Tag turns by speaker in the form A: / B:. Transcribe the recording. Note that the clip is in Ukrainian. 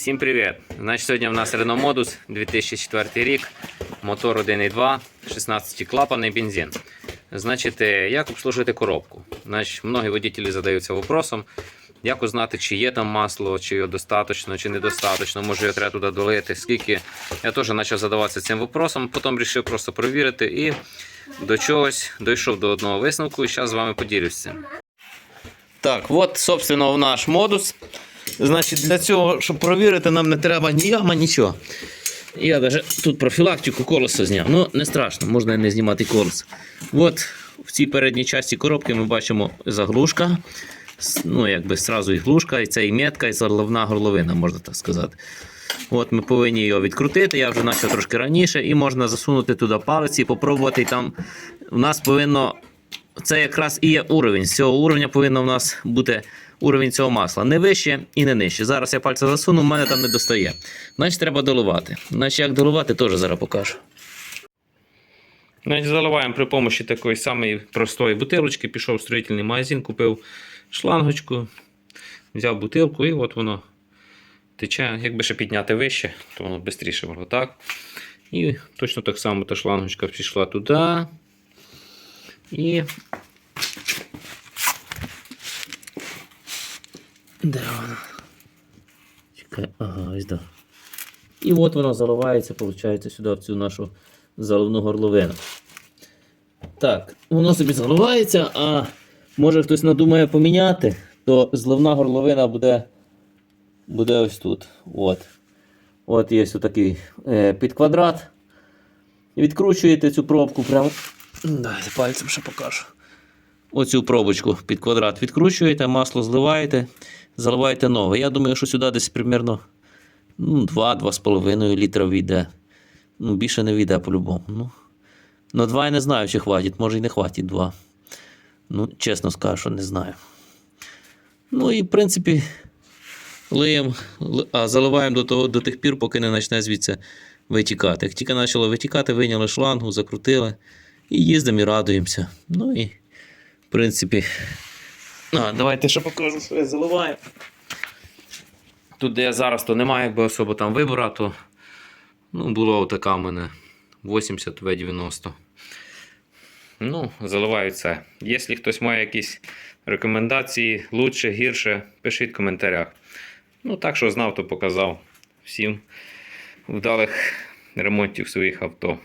A: Всім привіт! Значить, сьогодні в нас Renault Modus 2004 рік, мотор 1.2, 16 клапаний бензин. Значить, е, як обслужити коробку? Значить, многі водителі задаються вопросом, як узнати, чи є там масло, чи його достатньо, чи недостатньо, може його треба туди долити, скільки. Я теж почав задаватися цим вопросом, потім вирішив просто перевірити і до чогось дійшов до одного висновку і зараз з вами поділюся. Так, от, собственно, наш модус. Значить, для цього, щоб провірити, нам не треба ні яма, нічого. Я навіть тут профілактику колеса зняв. Ну, не страшно, можна і не знімати колесо. От в цій передній часті коробки ми бачимо заглушка. Ну, якби сразу і глушка, і це і метка, і головна горловина, можна так сказати. От ми повинні його відкрутити. Я вже почав трошки раніше, і можна засунути туди палець і попробувати. І там у нас повинно. Це якраз і є уровень. З цього уровня повинно в нас бути уровень цього масла. Не вище і не нижче. Зараз я пальця засуну, в мене там не достає. Значить, треба доливати. Значить, як доливати, теж зараз покажу. Значить, заливаємо при допомогі такої самої простої бутилочки. Пішов в строїтельний магазин, купив шлангочку, взяв бутилку і от воно тече. Якби ще підняти вище, то воно швидше було так. І точно так само та шлангочка пішла туди. І. Де вона? Чекай, ага, ось да. І от воно заливається, виходить, сюди в цю нашу заливну горловину. Так, воно собі заливається, а може хтось надумає поміняти, то зливна горловина буде, буде ось тут. От. От є ось такий е, під квадрат. Відкручуєте цю пробку прямо. Дайте пальцем ще покажу. Оцю пробочку під квадрат відкручуєте, масло зливаєте, заливаєте нове. Я думаю, що сюди десь примерно ну, 2-2,5 літра війде. Ну, більше не війде по-любому. Ну, на 2 я не знаю, чи хватить, може і не хватить 2. Ну, чесно скажу, що не знаю. Ну і в принципі, лиємо, а заливаємо до, того, до тих пір, поки не почне звідси витікати. Як тільки почало витікати, вийняли шлангу, закрутили і їздимо і радуємося. Ну і в принципі. А, давайте ще покажу, що я заливаю. Тут, де я зараз, то немає якби особо там вибору, то ну, була така в мене 80 В90. Ну, заливаю це. Якщо хтось має якісь рекомендації, лучше, гірше, пишіть в коментарях. Ну, так що знав, то показав. Всім вдалих ремонтів своїх авто.